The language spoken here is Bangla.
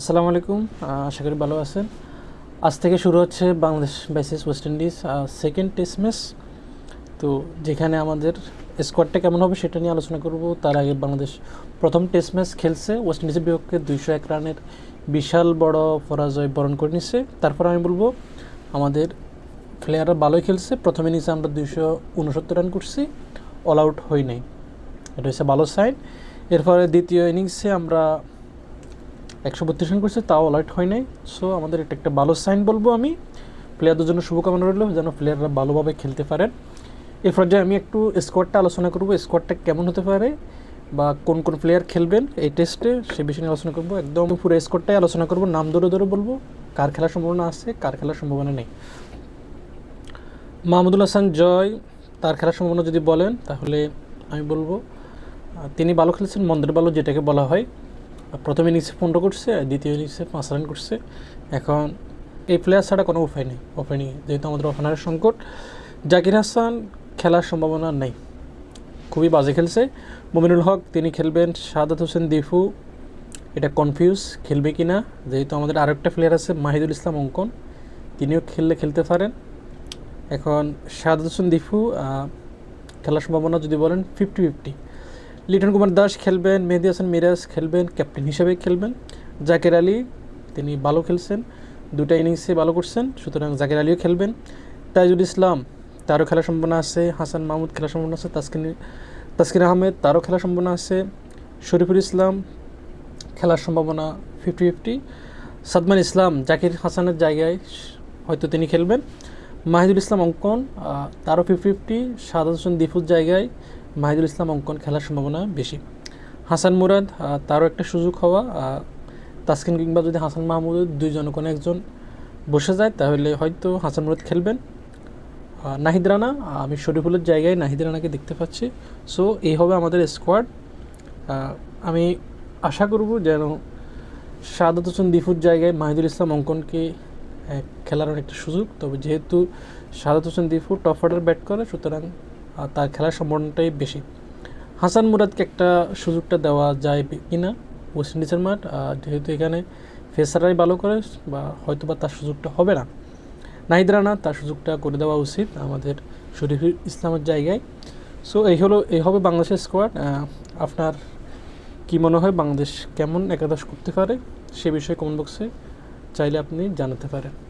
আসসালামু আলাইকুম আশা করি ভালো আছেন। আজ থেকে শুরু হচ্ছে Bangladesh versus West Indies second test match তো যেখানে আমাদের স্কোয়াডটা কেমন হবে সেটা নিয়ে আলোচনা করব। তার আগে বাংলাদেশ প্রথম টেস্ট ম্যাচ খেলছে, ওয়েস্ট ইন্ডিজের বিপক্ষে দুইশো এক রানের বিশাল বড় পরাজয় বরণ করে নিচ্ছে। তারপর আমি বলব, আমাদের প্লেয়াররা ভালোই খেলছে। প্রথম ইনিংসে আমরা দুইশো উনসত্তর রান করছি অল আউট হই নাই এটা হচ্ছে ভালো সাইন এরপরে দ্বিতীয় ইনিংসে আমরা একশো বত্রিশ রান করছে, তাও অলাইট হয় নাই। সো আমাদের এটা একটা ভালো সাইন বলব আমি। প্লেয়ারদের জন্য শুভকামনা রইল, যেন প্লেয়াররা ভালোভাবে খেলতে পারেন। এর পর্যায়ে আমি একটু স্কোয়াডটা আলোচনা করব স্কোয়াডটা কেমন হতে পারে বা কোন কোন প্লেয়ার খেলবেন এই টেস্টে সে বিষয়ে নিয়ে আলোচনা করব। একদম পুরো স্কোয়াডটাই আলোচনা করব, নাম ধরে ধরে বলব, কার খেলার সম্ভাবনা আছে, কার খেলার সম্ভাবনা নেই। মাহমুদুল হাসান জয়, তার খেলার সম্ভাবনা যদি বলেন, তাহলে আমি বলব তিনি ভালো খেলেছেন, মন্দের ভালো যেটাকে বলা হয়। প্রথম ইনিংসে পনেরো করছে আর দ্বিতীয় ইনিংসে পাঁচ রান করছে। এখন এই প্লেয়ার ছাড়া কোনো উপায় নেই ওপেনিং যেহেতু আমাদের ওপেনারের সংকট, জাকির হাসান খেলার সম্ভাবনা নেই। খুবই বাজে খেলছে। মুমিনুল হক, তিনি খেলবেন সাদাত হোসেন দিফু এটা কনফিউজ খেলবে কি না যেহেতু আমাদের আরও একটা প্লেয়ার আছে, মাহিদুল ইসলাম অঙ্কন। তিনিও খেললে খেলতে পারেন। এখন সাদাত হোসেন দিফু খেলার সম্ভাবনা যদি বলেন ফিফটি ফিফটি লিটন কুমার দাস খেলবেন, মেহেদি হাসান মিরাজ খেলবেন, ক্যাপ্টেন হিসেবে খেলবেন। জাকের আলী, তিনি ভালো খেলছেন দুটা ইনিংসে ভালো করছেন, সুতরাং জাকের আলীও খেলবেন। তাইজুল ইসলাম, তারও খেলার সম্ভাবনা আছে। হাসান মাহমুদ খেলার সম্ভাবনা আছে। তাসকিন তাসকিন আহমেদ, তারও খেলার সম্ভাবনা আছে। শরীফুল ইসলাম খেলার সম্ভাবনা ফিফটি ফিফটি সাদমান ইসলাম, জাকির হাসানের জায়গায় হয়তো তিনি খেলবেন। মাহিদুল ইসলাম অঙ্কন তারও ফিফটি ফিফটি সাদাত হোসেন দিফুর জায়গায় মাহিদুল ইসলাম অঙ্কন খেলার সম্ভাবনা বেশি। হাসান মুরাদ তারও একটা সুযোগ হওয়া তাসকিন কিংবা যদি হাসান মাহমুদ দুইজন কোনো একজন বসে যায়, তাহলে হয়তো হাসান মুরাদ খেলবেন। নাহিদ রানা, আমি শরীফুলের জায়গায় নাহিদ রানাকে দেখতে পাচ্ছি। সো এই হবে আমাদের স্কোয়াড আমি আশা করব যেন সাদাত হোসেন দিফুর জায়গায় মাহিদুল ইসলাম অঙ্কনকে খেলার অনেকটা সুযোগ। তবে যেহেতু Sadat Hossain Dipu top order bat করে, সুতরাং তার খেলার সম্ভাবনাটাই বেশি। হাসান মুরাদকে একটা সুযোগটা দেওয়া যায় বি- কিনা? ওয়েস্ট ইন্ডিজের মাঠ যেহেতু এখানে ফেসাররাই ভালো করে, বা হয়তো বা তার সুযোগটা হবে না। নাহিদ রানা তার সুযোগটা করে দেওয়া উচিত আমাদের শরীফ ইসলামের জায়গায়। সো এই হলো, এই হবে বাংলাদেশের স্কোয়াড আপনার কি মনে হয় বাংলাদেশ কেমন একাদশ করতে পারে? সে বিষয়ে কমেন্ট বক্সে চাইলে আপনি জানাতে পারেন।